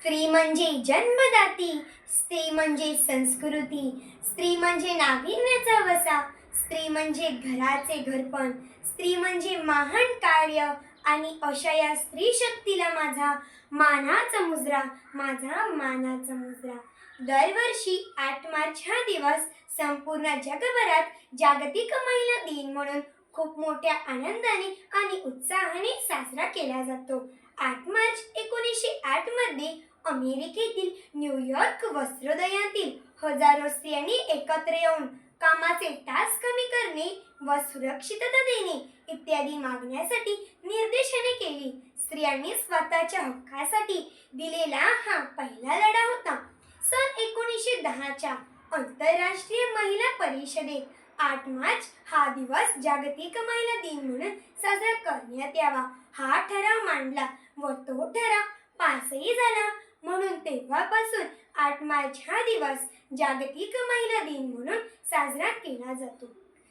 स्त्री म्हणजे जन्मदाती स्त्री म्हणजे संस्कृती स्त्री म्हणजे नाविन्याचा वसा स्त्री म्हणजे घराचे घरपण स्त्री म्हणजे महान कार्य आणि अशा या स्त्री शक्तीला माझा मानाचा मुजरा माझा मानाचा मुजरा. दरवर्षी आठ मार्च हा दिवस संपूर्ण जगभरात जागतिक महिला दिन म्हणून खूप मोठ्या आनंदाने आणि उत्साहाने साजरा केला जातो. आठ मार्च एक एकोणीसशे आठमध्ये अमेरिकेतील न्यूयॉर्क वस्त्रोदयातील हजारो स्त्रियांनी एकत्र येऊन कामाचे तास कमी करणे व सुरक्षितता देणे इत्यादी मागण्यासाठी निर्देशने केली. स्त्रियांनी स्वतःच्या हक्कासाठी दिलेला हा पहिला लढा होता. सन एकोणीसशे दहाच्या आंतरराष्ट्रीय महिला परिषदेत आठ मार्च हा दिवस जागतिक महिला दिन म्हणून साजरा करण्यात यावा. हा ठराव मांडला व तो ठराव पासही झाला. म्हणून तेव्हापासून आठ मार्च हा दिवस जागतिक महिला दिन म्हणून साजरा केला जातो.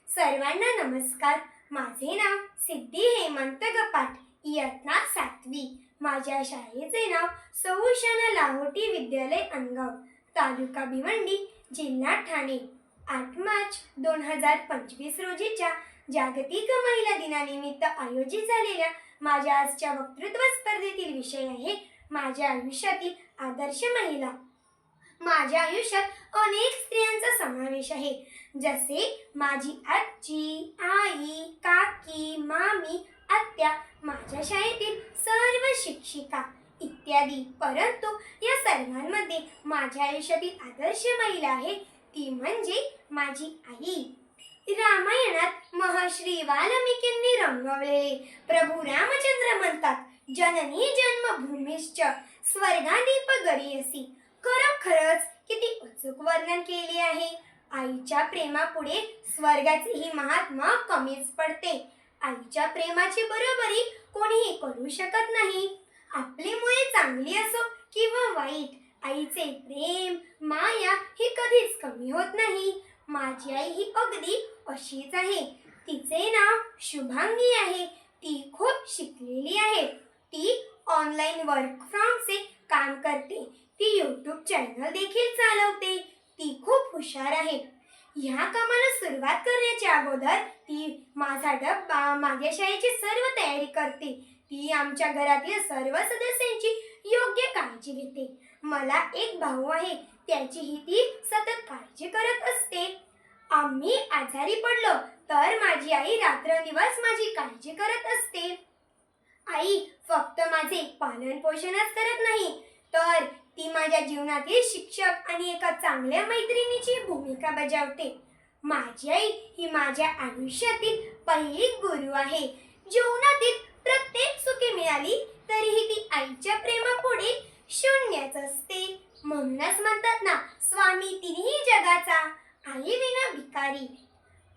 सर्वांना नमस्कार. माझे नाव सिद्धी हेमंत गपाट. इयत्ता सातवी. माझ्या शाळेचे नाव सौशाना लाहोटी विद्यालय अनगाव तालुका भिवंडी जिल्हा ठाणे. आठ मार्च दोन हजार पंचवीस रोजीच्या जागतिक महिला दिनानिमित्त आयोजित झालेल्या माझ्या आजच्या वक्तृत्व स्पर्धेतील विषय आहे माझ्या आयुष्यातील आदर्श महिला. माझ्या आयुष्यात अनेक स्त्रियांचा समावेश आहे. जसे माझी आजी आई काकी मामी आत्या माझ्या शाळेतील सर्व शिक्षिका इत्यादी. परंतु या सर्वांमध्ये माझ्या आयुष्यातील आदर्श महिला आहे. ती म्हणजे माझी आई. रामायणात महर्षी वाल्मिकींनी रंगवलेले प्रभू रामचंद्र म्हणतात जननी जन्मभूमीश्च स्वर्गादीप गरीयसी. खरोखरच किती अचूक वर्णन केले आहे. आईच्या प्रेमापुढे स्वर्गाचेही महात्मा कमीच पडते. आईच्या प्रेमाची बरोबरी कोणीही करू शकत नाही. आपली मुळे चांगली असो किंवा वाईट आईचे प्रेम माया ही कधीच कमी होत नाही. माझी आई ही अगदी अशीच आहे. तिचे नाव शुभांगी आहे. ती खूप शिकलेली आहे. ती ऑनलाईन वर्क फ्रॉमचे काम करते. ती यूट्यूब चॅनल देखील चालवते. ती खूप हुशार आहे. ह्या कामाला सुरुवात करण्याच्या अगोदर ती माझा डब्बा माझ्या शाळेची सर्व तयारी करते. ती आमच्या घरातील सर्व सदस्यांची योग्य काळजी घेते. मला एक भाऊ आहे त्याचीही ती सतत काळजी करत असते. आम्ही आजारी पडलो तर माझी आई रात्रंदिवस माझी काळजी करत असते. आई फक्त माझे पालन पोषणच करत नाही तर ती माझ्या जीवनातील शिक्षक आणि एका चांगल्या मैत्रिणीची भूमिका बजावते. माझी आई ही माझ्या आयुष्यातील पहिली गुरु आहे. जीवनातील प्रत्येक सुखे मिळाली तरीही ती आईच्या प्रेमापुढे शून्यच असते. म्हणूनच म्हणतात ना स्वामी तिन्ही जगाचा आई विना भिकारी.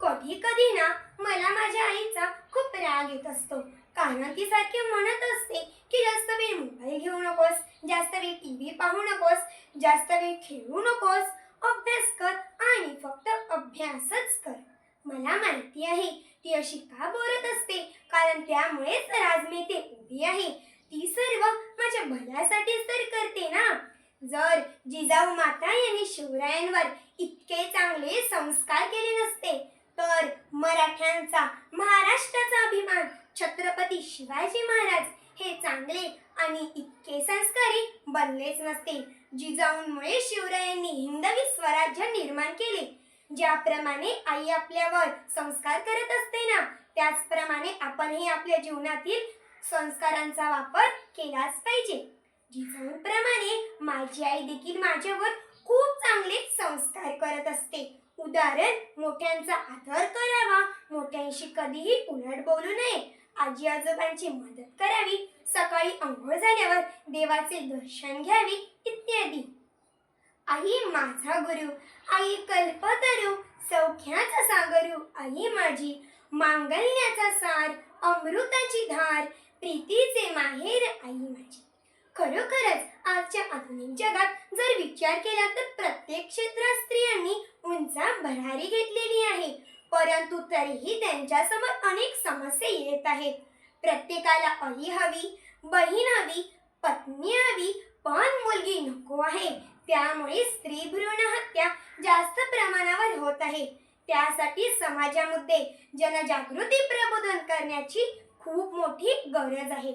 कधी कधी ना मला माझ्या आईचा खूप राग येत असतो. कारण ती सारखी म्हणत असते की जास्त वेळ मोबाईल घेऊ नकोस जास्त वेळ टी व्ही पाहू नकोस जास्त वेळ खेळू नकोस अभ्यास कर आणि फक्त अभ्यासच कर. मला माहिती आहे ती अशी का बोलत असते? कारण त्यामुळेच राजमेते मी ते उभी आहे. ती सर्व माझ्या भल्यासाठीच तर करते ना. जर जिजाऊ माता यांनी शिवरायांवर इतके चांगले संस्कार केले नसते तर मराठ्यांचा महाराष्ट्राचा अभिमान छत्रपती शिवाजी महाराज हे चांगले आणि इतके संस्कारी बनलेच नसते. जिजाऊंमुळे शिवरायांनी हिंदवी स्वराज्य निर्माण केले. ज्याप्रमाणे आई आपल्यावर संस्कार करत असते ना त्याचप्रमाणे आपणही आपल्या जीवनातील संस्कारांचा वापर केलाच पाहिजे. जिजाऊंप्रमाणे माझी आई देखील माझ्यावर खूप चांगले संस्कार करत असते. उदाहरण मोठ्यांचा आदर करावा मोठ्यांशी कधीही उलट बोलू नये. आजी आजोबांची मदत करावी सकाळी अंघोळ झाल्यावर देवाचे दर्शन घ्यावे इत्यादी. आई माझा गुरु आई कल्पतरू सौख्याचा सागरू आई माझी मांगल्याचा सार अमृताची धार प्रीतीचे माहेर आई माझी. खरोखरच आजच्या आधुनिक जगात जर विचार केला तर प्रत्येक क्षेत्रात स्त्रियांनी उंचा भरारी घेतलेली आहे. परंतु तरीही त्यांच्यासमोर अनेक समस्या येत आहेत. प्रत्येकाला आई हवी बहीण हवी पत्नी हवी पण मुलगी नको आहे. त्यामुळे स्त्री भ्रूण हत्या जास्त प्रमाणावर होत आहे. त्यासाठी समाजामध्ये जनजागृती प्रबोधन करण्याची खूप मोठी गरज आहे.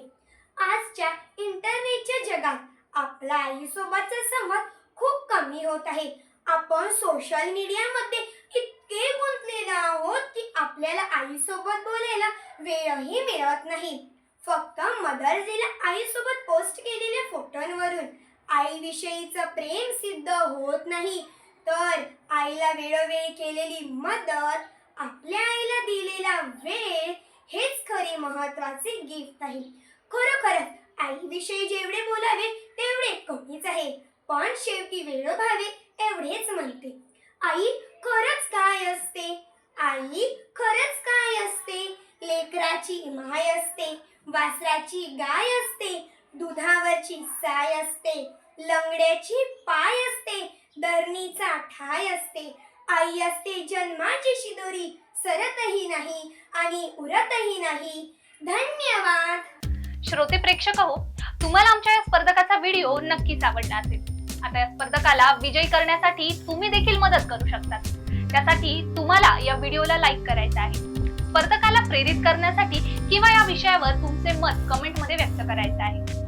आजच्या इंटरनेटच्या जगात आपला आईसोबतचा संवाद खूप कमी होत आहे. आपण सोशल मीडियामध्ये इतके गुंतलेलो आहोत की आपल्याला आईसोबत बोलायला वेळही मिळत नाही. फक्त मदर्स डेला आईसोबत पोस्ट केलेल्या फोटोंवरून आईविषयीचं प्रेम सिद्ध होत नाही तर आईला वेळोवेळी केलेली मदत आपल्या आईला दिलेला वेळ हेच खरे महत्त्वाचे गिफ्ट आहे. खरोखरच आईविषयी जेवढे बोलावे तेवढे कमीच आहे. पण शेवटी वेळोभावे एवढेच म्हणते. आई खरंच काय असते? आई खरंच काय असते? लेकराची माय असते वासराची गाय असते दुधावरची साय असते लंगड्याची पाय असते धरणीचा ठाय असते. आई असते जन्माची शिदोरी सरतही नाही आणि उरतही नाही. धन्यवाद! श्रोते प्रेक्षक हो तुम्हाला आमच्या या स्पर्धकाचा व्हिडिओ नक्कीच आवडला असेल. आता या स्पर्धकाला विजयी करण्यासाठी तुम्ही देखील मदत करू शकता. त्यासाठी तुम्हाला या व्हिडिओला लाईक करायचं आहे. स्पर्धकाला प्रेरित करण्यासाठी किंवा या विषयावर तुमचे मत कमेंटमध्ये व्यक्त करायचं आहे.